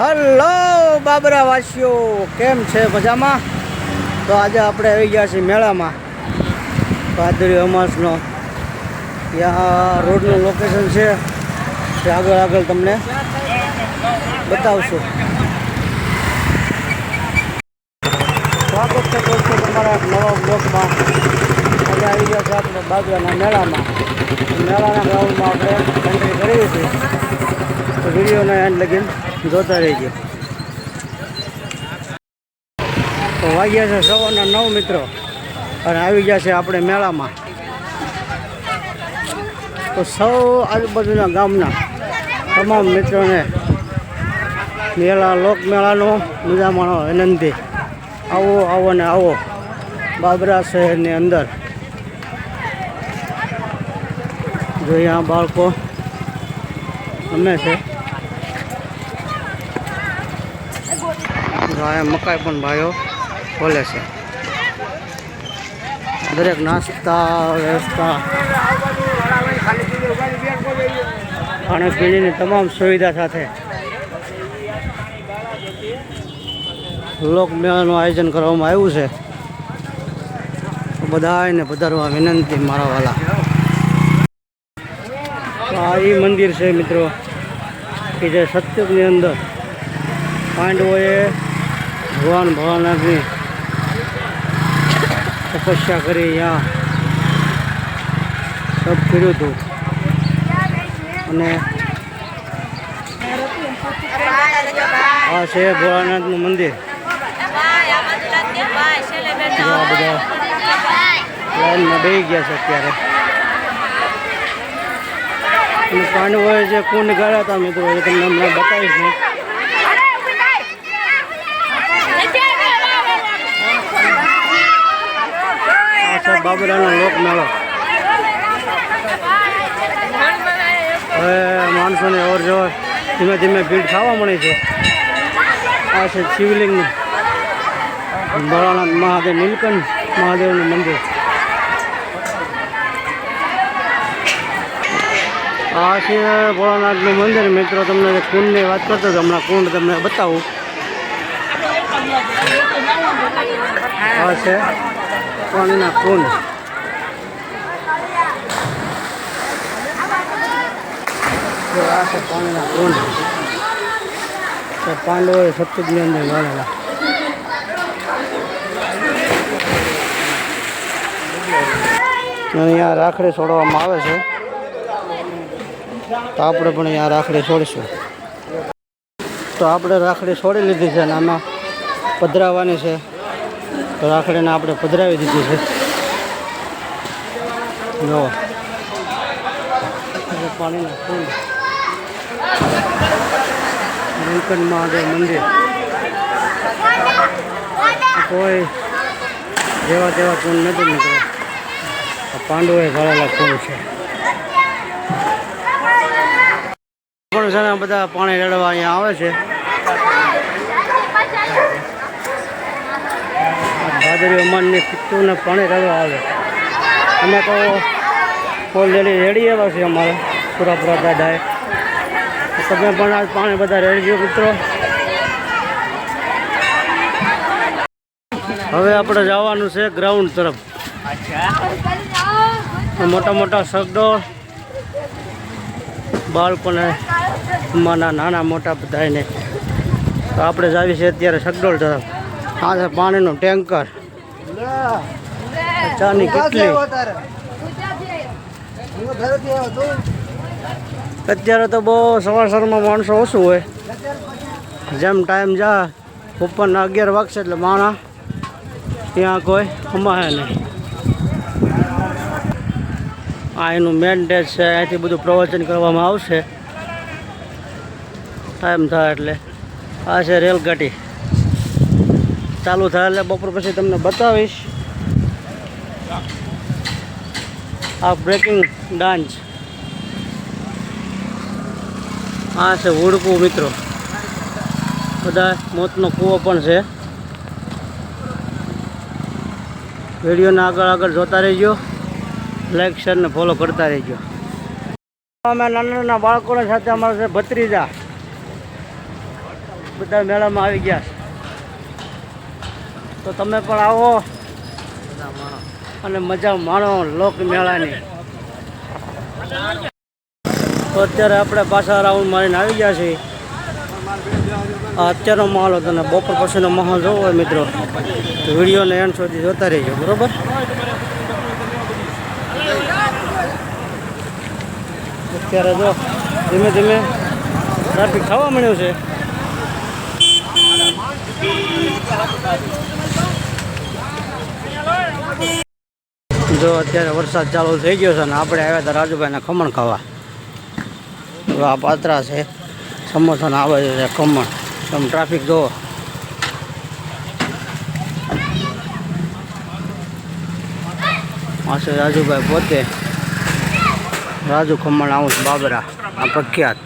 Hello Babra વાસીઓ કેમ છે મજામાં? તો આજે આપણે આવી ગયા છીએ મેળામાં. ભાદરી અમાસનો. ત્યાં રોડનું લોકેશન છે. તે આગળ આગળ તમને બતાવશું. સ્વાગત છે દોસ્તો તમારા નવા બ્લોકમાં આજે આવી ગયા છે આપણે બાજરાના મેળામાં. મેળાના ગ્રાઉન્ડમાં આપણે એન્ટ્રી કરી છે તો વિડીયોને એન્ડ લગીન. જોતા રહીજો. તો વાગ્યા છે સવારના નવ મિત્રો. અને આવી ગયા છે આપણે મેળામાં. તો સૌ આજુબાજુના ગામના તમામ મિત્રોને મેળા, લોકમેળાનો મજા માણો વિનંતી આવો આવો ને આવો બાબરા શહેરની અંદર. જો અહીંયા બાળકો રમે છે. અહીંયા મકાઈ પણ ભાઈઓ ખોલે છે. દરેક નાસ્તા, વ્યવસ્થા. ખાણીપીણીની તમામ સુવિધા સાથે. લોકમેળાનું આયોજન કરવામાં આવ્યું છે. બધાને પધારવા વિનંતી મારા વાલા. આ એ મંદિર છે મિત્રો, કે જે સત્યુગની અંદર પાંડવોએ ભગવાન ભોળાનાથની તપસ્યા કરી અહીંયા સબ કર્યું હતું અને આ છે ભોળાનાથનું મંદિર. આ બધા લાઈનમાં બેસી ગયા છે અત્યારે. અને પાંડવોએ જે કુંડ ગાળ્યા હતા મિત્રો, એ તમને હમણાં બતાવીશું બાબરાનો લોકમેળો હવે માણસોની ઓર જવર ધીમે ધીમે ભીડ થવા મળી છે. આ છે શિવલિંગનું. ભોળાનાથ મહાદેવ નીલકંઠ મહાદેવનું મંદિર. આ છે ભોળાનાથનું મંદિર. મિત્રો, તમને કુંડની વાત કરતો હતો, હમણાં કુંડ તમને બતાવું. આ છે પાણીના કુંડ આ છે પાણીના કુંડ પાંડવોએ સત્યુગની અંદર વાળેલા અહીંયા રાખડી છોડવામાં આવે છે. તો આપણે પણ અહીંયા રાખડી છોડીશું. તો આપણે રાખડી છોડી લીધી છે અને પધરાવવાની છે. તો રાખડીને આપણે પધરાવી દીધી છે. પાણીના ફૂલ. નીલકંઠ મહાદેવ મંદિર. કોઈ જેવા તેવા કુંડ નથી મિત્રો પાંડવોએ ભરેલા ફૂલ છે. પણ છે બધા પાણી રેડવા અહીંયા આવે છે. ભાદરી અમાનની ને પાણી રહેવા આવે. અમે તો ઓલરેડી રેડી એવા છે અમારે. પૂરા પૂરા દાદાએ. તમે પણ આ પાણી બધા રેડજો મિત્રો? હવે આપણે જવાનું છે ગ્રાઉન્ડ તરફ. મોટા મોટા શબ્દો બાળકોને, માના નાના, મોટા બધાને તો આપણે જાવી છે અત્યારે સગડોળ તરફ. આ છે પાણીનું ટેન્કર. ચાની કેટલી? અત્યારે તો બહુ સવાર સવારમાં માણસો ઓછું હોય. જેમ ટાઈમ જા ઉપરના અગિયાર વાગશે એટલે માણા ત્યાં કોઈ હમાય નહીં. આ એનું મેન ડેટ છે અહીંથી બધું પ્રવચન કરવામાં આવશે. ટાઈમ થાય એટલે. આ છે રેલગાડી. ચાલુ થાય એટલે બપોર પછી તમને બતાવીશ. આ બ્રેકિંગ ડાન્સ આ છે હુડકું, મિત્રો. બધા મોતનો કૂવો પણ છે. વિડીયોને આગળ આગળ જોતા રહેજો. લાઈક શેર ને ફોલો કરતા રહેજો. અમે નાના નાના બાળકોને સાથે અમારા છે ભત્રીજા. બધા મેળામાં આવી ગયા. તો તમે પણ આવો. અને મજા માણો લોક મેળાની. તો અત્યારે આપણે પાછા રાઉન્ડ મારીને આવી ગયા છીએ. અત્યારનો માહોલ હતો ને બપોર પછીનો માહોલ જોવો હોય મિત્રો. તો વિડીયોને એન્ડ સુધી જોતા રહીજો, બરોબર? અત્યારે જો ધીમે ધીમે ટ્રાફિક થવા મળ્યું છે. જો અત્યારે વરસાદ ચાલુ થઈ ગયો છે ને આપણે આવ્યા હતા રાજુભાઈના ખમણ ખાવા. જો આ પાત્રા છે, સમોસાને આવે છે ખમણ. તમે ટ્રાફિક જુઓ આ છે રાજુભાઈ પોતે. રાજુ ખમણ આવું બાબરા, આ પ્રખ્યાત.